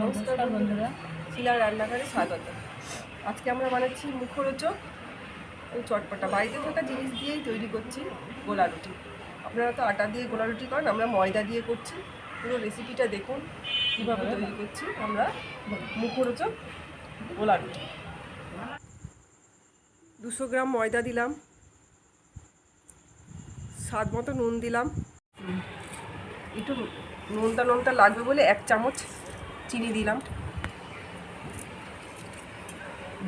নমস্কার বন্ধুরা, শিলা রান্নাঘরে স্বাগত। আজকে আমরা বানাচ্ছি মুখরোচক চটপটা। বাড়িতে থাকা জিনিস দিয়েই তৈরি করছি গোলা রুটি। আপনারা তো আটা দিয়ে গোলা রুটি করেন, আমরা ময়দা দিয়ে করছি। পুরো রেসিপিটা দেখুন কীভাবে তৈরি করছি আমরা মুখরোচক গোলা রুটি। দুশো গ্রাম ময়দা দিলাম। স্বাদ মতো নুন দিলাম। একটু নুনটা নুনটা লাগবে বলে এক চামচ চিনি দিলাম।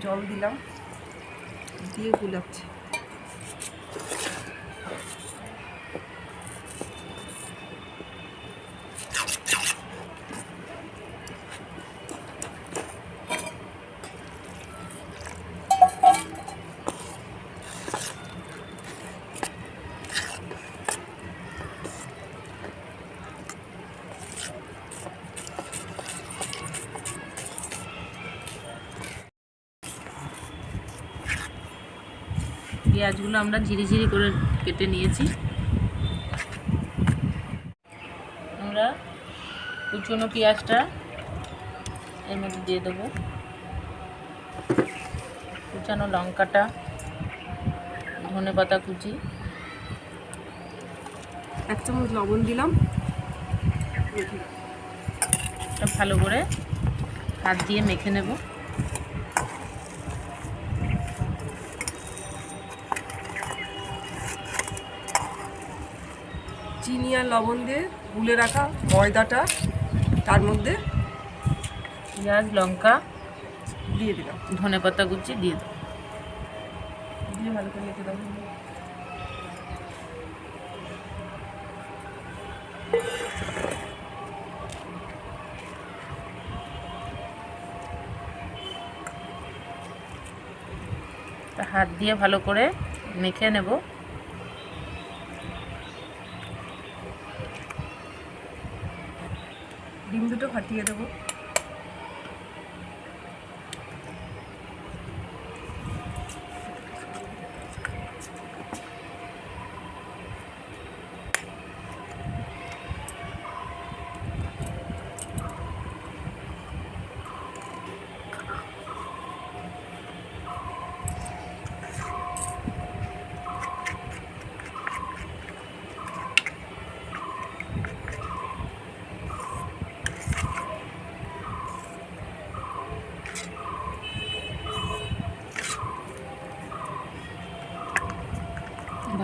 জল দিলাম। দিয়ে গুলাচ্ছি। পেঁয়াজগুলো আমরা ঝিরি ঝিরি করে কেটে নিয়েছি। আমরা কুচনো পেঁয়াজটা এর মধ্যে দিয়ে দেবো। কুচানো লঙ্কাটা ধনে পাতা কুচি। এক চামচ লবণ দিলাম। ভালো করে হাত দিয়ে মেখে নেব। চিনি আর লবণ দিয়ে গুলে রাখা ময়দাটা তার মধ্যে পেঁয়াজ লঙ্কা দিয়ে দিলাম। ধনে পাতা কুচি দিয়ে দেবো। দিয়ে ভালো করে মেখে দেবো হাত দিয়ে ভালো করে মেখে নেব। ডিম দুটো ফাটিয়ে দেবো।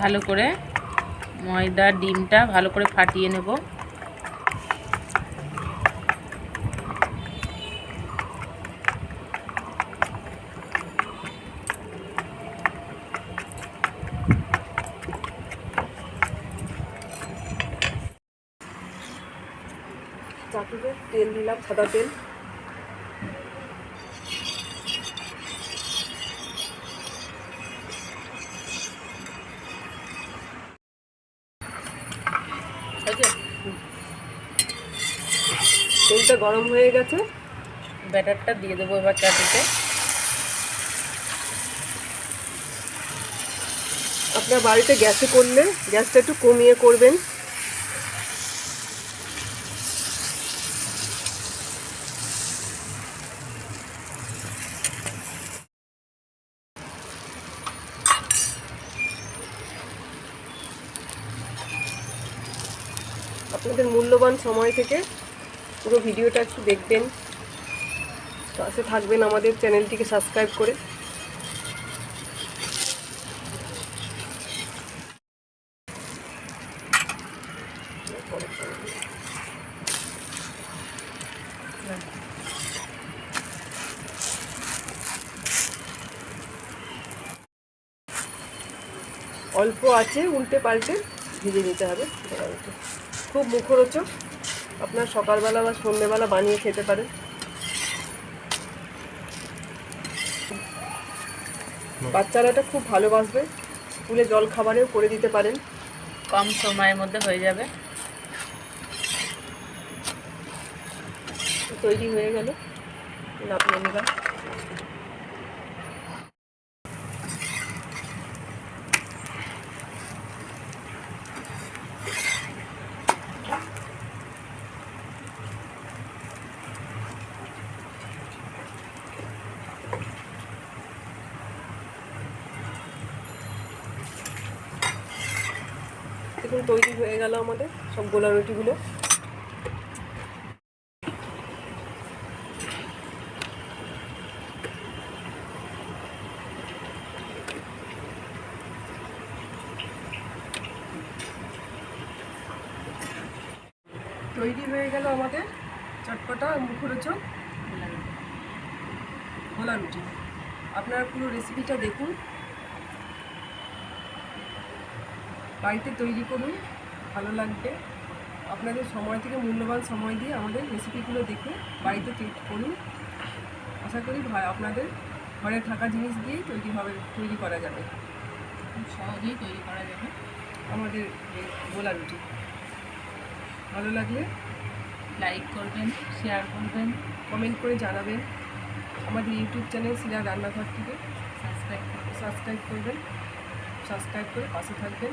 ভালো করে ময়দা ডিমটা ভালো করে ফাটিয়ে নেব। তেল দিলাম সাদা তেল। তেলটা গরম হয়ে গেছে। ব্যাটারটা দিয়ে দেবো এবার চাটিতে আপনার বাড়িতে গ্যাসে করলে গ্যাসটা একটু কমিয়ে করবেন। আপনাদের মূল্যবান সময় থেকে পুরো ভিডিওটা একটু দেখবেন। পাশে থাকবেন আমাদের চ্যানেলটিকে সাবস্ক্রাইব করে। অল্প আছে, উল্টে পাল্টে ভেজে নিতে হবে। খুব মুখরোচক। আপনার সকালবেলা বা সন্ধ্যেবেলা বানিয়ে খেতে পারেন। বাচ্চারা এটা খুব ভালোবাসবে স্কুলে জল খাবারেও করে দিতে পারেন। কম সময়ের মধ্যে হয়ে যাবে। তৈরি হয়ে গেল। নাপিয়ে নিলাম দেখুন তৈরি হয়ে গেল আমাদের, সব গোলা রুটিগুলো। তৈরি হয়ে গেল আমাদের চটপটা মুখরোচক গোলা রুটি। আপনারা পুরো রেসিপিটা দেখুন। বাড়িতে তৈরি করুন ভালো লাগবে। আপনাদের সময় থেকে মূল্যবান সময় দিয়ে আমাদের রেসিপিগুলো দেখে বাড়িতে তৈরি করুন। আশা করি আপনাদের ঘরে থাকা জিনিস দিয়েই তৈরি হবে তৈরি করা যাবে। খুব সহজেই তৈরি করা যাবে। আমাদের গোলা রুটি। ভালো লাগলে লাইক করবেন শেয়ার করবেন। কমেন্ট করে জানাবেন। আমাদের ইউটিউব চ্যানেল শিলা রান্নাঘর থেকে। সাবস্ক্রাইব সাবস্ক্রাইব করবেন। সাবস্ক্রাইব করে পাশে থাকবেন।